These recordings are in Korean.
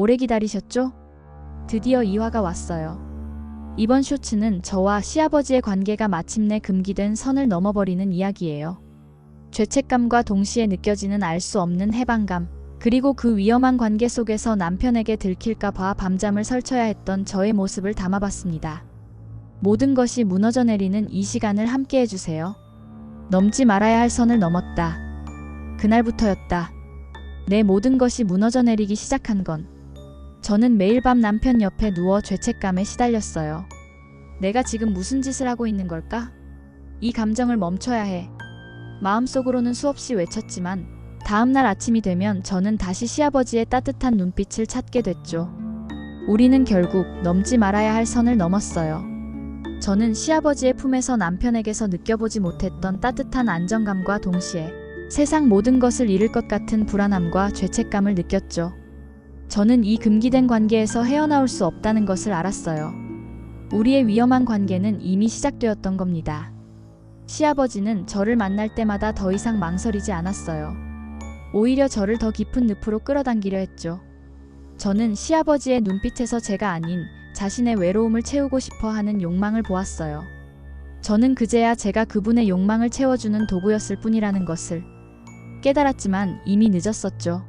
오래 기다리셨죠? 드디어 이화가 왔어요. 이번 쇼츠는 저와 시아버지의 관계가 마침내 금기된 선을 넘어버리는 이야기예요. 죄책감과 동시에 느껴지는 알 수 없는 해방감, 그리고 그 위험한 관계 속에서 남편에게 들킬까봐 밤잠을 설쳐야 했던 저의 모습을 담아봤습니다. 모든 것이 무너져 내리는 이 시간을 함께 해주세요. 넘지 말아야 할 선을 넘었다. 그날부터였다. 내 모든 것이 무너져 내리기 시작한 건 저는 매일 밤 남편 옆에 누워 죄책감에 시달렸어요. 내가 지금 무슨 짓을 하고 있는 걸까? 이 감정을 멈춰야 해. 마음속으로는 수없이 외쳤지만 다음날 아침이 되면 저는 다시 시아버지의 따뜻한 눈빛을 찾게 됐죠. 우리는 결국 넘지 말아야 할 선을 넘었어요. 저는 시아버지의 품에서 남편에게서 느껴보지 못했던 따뜻한 안정감과 동시에 세상 모든 것을 잃을 것 같은 불안함과 죄책감을 느꼈죠. 저는 이 금기된 관계에서 헤어나올 수 없다는 것을 알았어요. 우리의 위험한 관계는 이미 시작되었던 겁니다. 시아버지는 저를 만날 때마다 더 이상 망설이지 않았어요. 오히려 저를 더 깊은 늪으로 끌어당기려 했죠. 저는 시아버지의 눈빛에서 제가 아닌 자신의 외로움을 채우고 싶어 하는 욕망을 보았어요. 저는 그제야 제가 그분의 욕망을 채워주는 도구였을 뿐이라는 것을 깨달았지만 이미 늦었었죠.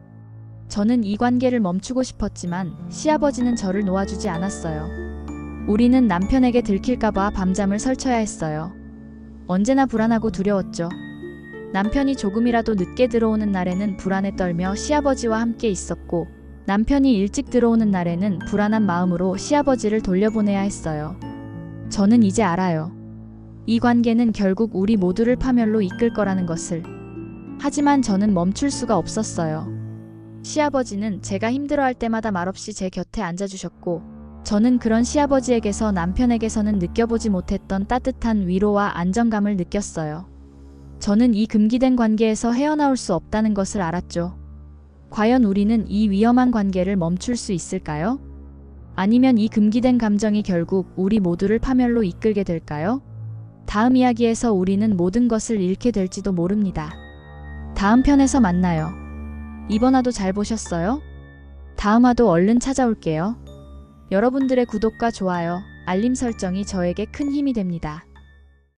저는 이 관계를 멈추고 싶었지만 시아버지는 저를 놓아주지 않았어요. 우리는 남편에게 들킬까봐 밤잠을 설쳐야 했어요. 언제나 불안하고 두려웠죠. 남편이 조금이라도 늦게 들어오는 날에는 불안에 떨며 시아버지와 함께 있었고, 남편이 일찍 들어오는 날에는 불안한 마음으로 시아버지를 돌려보내야 했어요. 저는 이제 알아요. 이 관계는 결국 우리 모두를 파멸로 이끌 거라는 것을. 하지만 저는 멈출 수가 없었어요. 시아버지는 제가 힘들어할 때마다 말없이 제 곁에 앉아주셨고, 저는 그런 시아버지에게서 남편에게서는 느껴보지 못했던 따뜻한 위로와 안정감을 느꼈어요. 저는 이 금기된 관계에서 헤어나올 수 없다는 것을 알았죠. 과연 우리는 이 위험한 관계를 멈출 수 있을까요? 아니면 이 금기된 감정이 결국 우리 모두를 파멸로 이끌게 될까요? 다음 이야기에서 우리는 모든 것을 잃게 될지도 모릅니다. 다음 편에서 만나요. 이번 화도 잘 보셨어요? 다음 화도 얼른 찾아올게요. 여러분들의 구독과 좋아요, 알림 설정이 저에게 큰 힘이 됩니다.